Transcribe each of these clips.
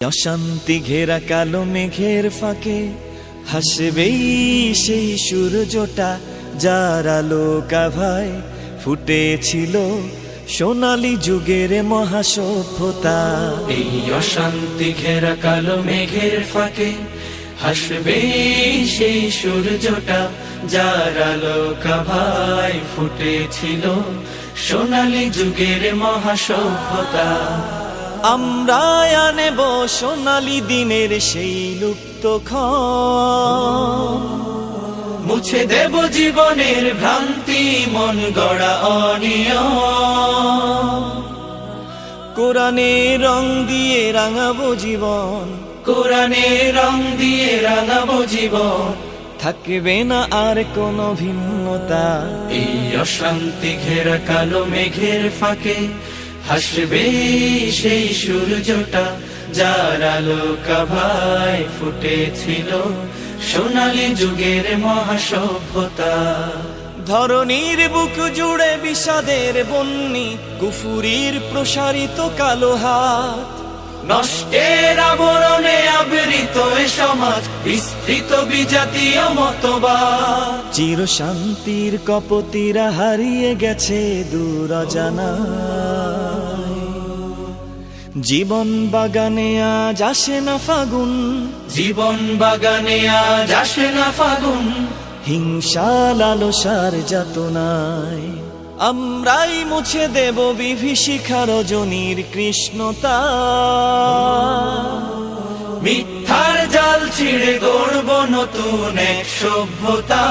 অশান্তি ঘেরা কালো মেঘের ফাঁকে হাসবেই সেই সূর্যটা যার আলো কাভায় ফুটেছিল সোনালি যুগের মহাসভ্যতা। এই অশান্তি ঘেরা কালো মেঘের ফাঁকে হাসবে সেই সূর্যটা যার আলো কাভাই ফুটেছিল সোনালি যুগের মহাসভ্যতা। আমরা আনেব সোনালি দিনের সেই লুপ্ত ক্ষণ। মুছে দেব জীবনের ভ্রান্তি, মন গড়া অনিয়ম। কোরআনে রং দিয়ে রাঙাবো জীবন। কোরআনে রং দিয়ে রাঙাবো জীবন। থাকবে না আর কোনো ভিন্নতা। এই অশান্তি ঘেরা কালো মেঘের ফাঁকে হাসবে সেই সূর্যটা যার আলো কাভায় ফুটেছিল সোনালী যুগের মহাসভ্যতা। ধরনীর বুক জুড়ে বিষাদের বন্যি কুফুরির প্রসারিত কালো হাত। নষ্টের আবরণে আবৃত এ সমাজ বিস্তৃত বিজাতীয় মতবাদ। চির শান্তির কপতিরা হারিয়ে গেছে দূর জানা জীবন বাগানে আজ আসে না ফাগুন। জীবন বাগানে আজ আসে না ফাগুন। হিংসা লালসার যাতনায়। আমরাই মুছে দেব বিভীষিকার রজনীর কৃষ্ণতা। মিথ্যার জাল ছিঁড়ে গড়ব নতুন এক সভ্যতা।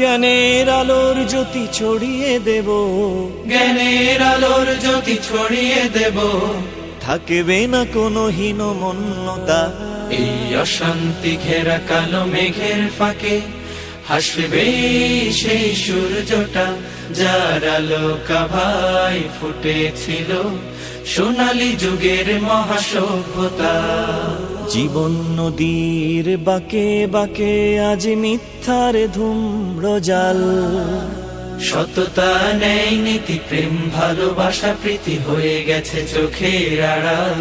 জ্ঞানের আলোর জ্যোতি ছড়িয়ে দেব। জ্ঞানের আলোর জ্যোতি ছড়িয়ে দেব। থাকবে না কোনো হীনমন্যতা। এই অশান্তি ঘেরা কালো মেঘের ফাঁকে হাসবে সেই সূর্যটা যার আলো কাভাই ফুটেছিল। সোনালী যুগের মহাসভ্যতা। জীবন নদীর বাকে বাকে আজ মিথ্যার ধূম্র জাল। সততা নেই নীতি প্রেম ভালোবাসা প্রীতি হয়ে গেছে চোখের আড়াল।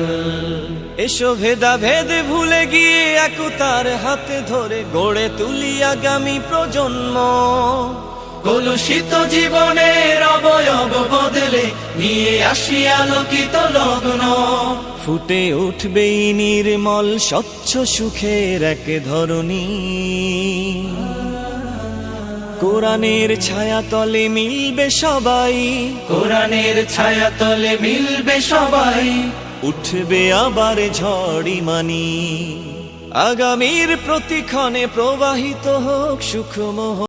এসো ভেদা ভেদ ভুলে গিয়ে একতার হাতে ধরে গড়ে তুলি আগামী প্রজন্ম। কলুষিত জীবনের অবয়ব বদলে নিয়ে আসি আলোকিত লগ্ন। ফুটে উঠবেই নির্মল স্বচ্ছ সুখের এক ধরনী কোরআনের ছায়া তলে মিলবে সবাই। কোরআনের ছায়া তলে মিলবে সবাই। উঠবে আবার ঝড়ি মানি আগামীর প্রতিক্ষণে প্রবাহিত হোক সুখমোহ